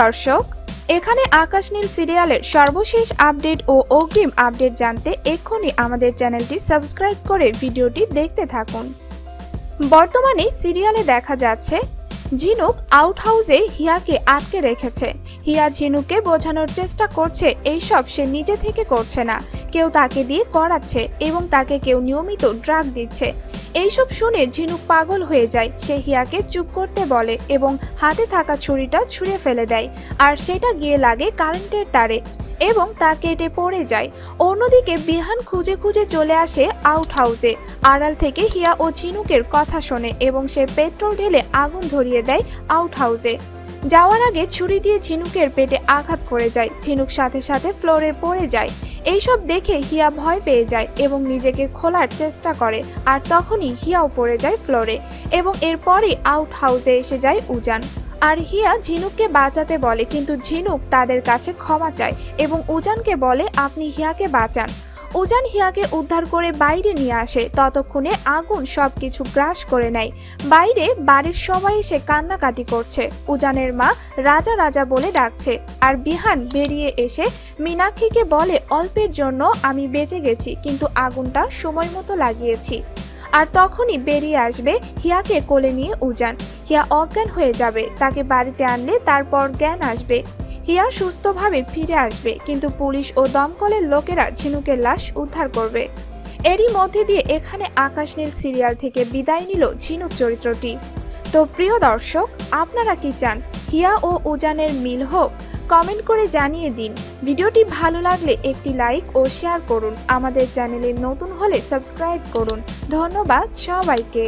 দর্শক, এখানে আকাশ নীল সিরিয়ালের সর্বশেষ আপডেট ও অগ্রিম আপডেট জানতে এক্ষুনি আমাদের চ্যানেলটি সাবস্ক্রাইব করে ভিডিওটি দেখতে থাকুন। বর্তমানে সিরিয়ালে দেখা যাচ্ছে ঝিনুক আউট হাউসে হিয়াকে আটকে রেখেছে। হিয়া ঝিনুককে বোঝানোর চেষ্টা করছে, এইসব সে নিজে থেকে করছে না। কেউ তাকে দিয়ে করাচ্ছে এবং তাকে কেউ নিয়মিত ড্রাগ দিচ্ছে। এইসব শুনে ঝিনুক পাগল হয়ে যায়। সে হিয়াকে চুপ করতে বলে এবং হাতে থাকা ছুরিটা ছুঁড়ে ফেলে দেয়। আর সেটা গিয়ে লাগে কারেন্টের তারে। এবং তা কেটে পড়ে যায়। অন্যদিকে বিহান খুঁজে খুঁজে চলে আসে আউট হাউসে। আড়াল থেকে হিয়া ও ঝিনুকের কথা শোনে এবং সে পেট্রোল ঢেলে আগুন ধরিয়ে দেয় আউট হাউসে। যাওয়ার আগে ছুরি দিয়ে ঝিনুকের পেটে আঘাত করে যায়। ঝিনুক সাথে সাথে ফ্লোরে পড়ে যায়। এইসব দেখে হিয়া ভয় পেয়ে যায় এবং নিজেকে খোলার চেষ্টা করে। আর তখনই হিয়াও পড়ে যায় ফ্লোরে এবং এরপরই আউট হাউসে এসে যায় উজান। আর হিয়া ঝিনুককে বাঁচাতে বলে, কিন্তু ঝিনুক তাদের কাছে ক্ষমা চায় এবং উজানকে বলে, আপনি হিয়াকে বাঁচান। উজান হিয়াকে উদ্ধার করে বাইরে নিয়ে আসে। ততক্ষণে আগুন সবকিছু গ্রাস করে নেয়। বাইরে বাড়ির সবাই এসে কান্নাকাটি করছে। উজানের মা রাজা রাজা বলে ডাকছে। আর বিহান বেরিয়ে এসে মীনাক্ষীকে বলে, অল্পের জন্য আমি বেঁচে গেছি, কিন্তু আগুনটা সময় মতো লাগিয়েছি। আর তখনই বেরিয়ে আসবে হিয়াকে কোলে নিয়ে উজান। হিয়া অজ্ঞান হয়ে যাবে, তাকে বাড়িতে আনলে তারপর জ্ঞান আসবে। হিয়া সুস্থভাবে ফিরে আসবে, কিন্তু পুলিশ ও দমকলের লোকেরা ঝিনুকের লাশ উদ্ধার করবে। এরই মধ্যে দিয়ে এখানে আকাশ নীল সিরিয়াল থেকে বিদায় নিল ঝিনুক চরিত্রটি। তো প্রিয় দর্শক, আপনারা কি চান? হিয়া ও উজানের মিল হোক, কমেন্ট করে জানিয়ে দিন। ভিডিওটি ভালো লাগলে একটি লাইক ও শেয়ার করুন। আমাদের চ্যানেলে নতুন হলে সাবস্ক্রাইব করুন। ধন্যবাদ সবাইকে।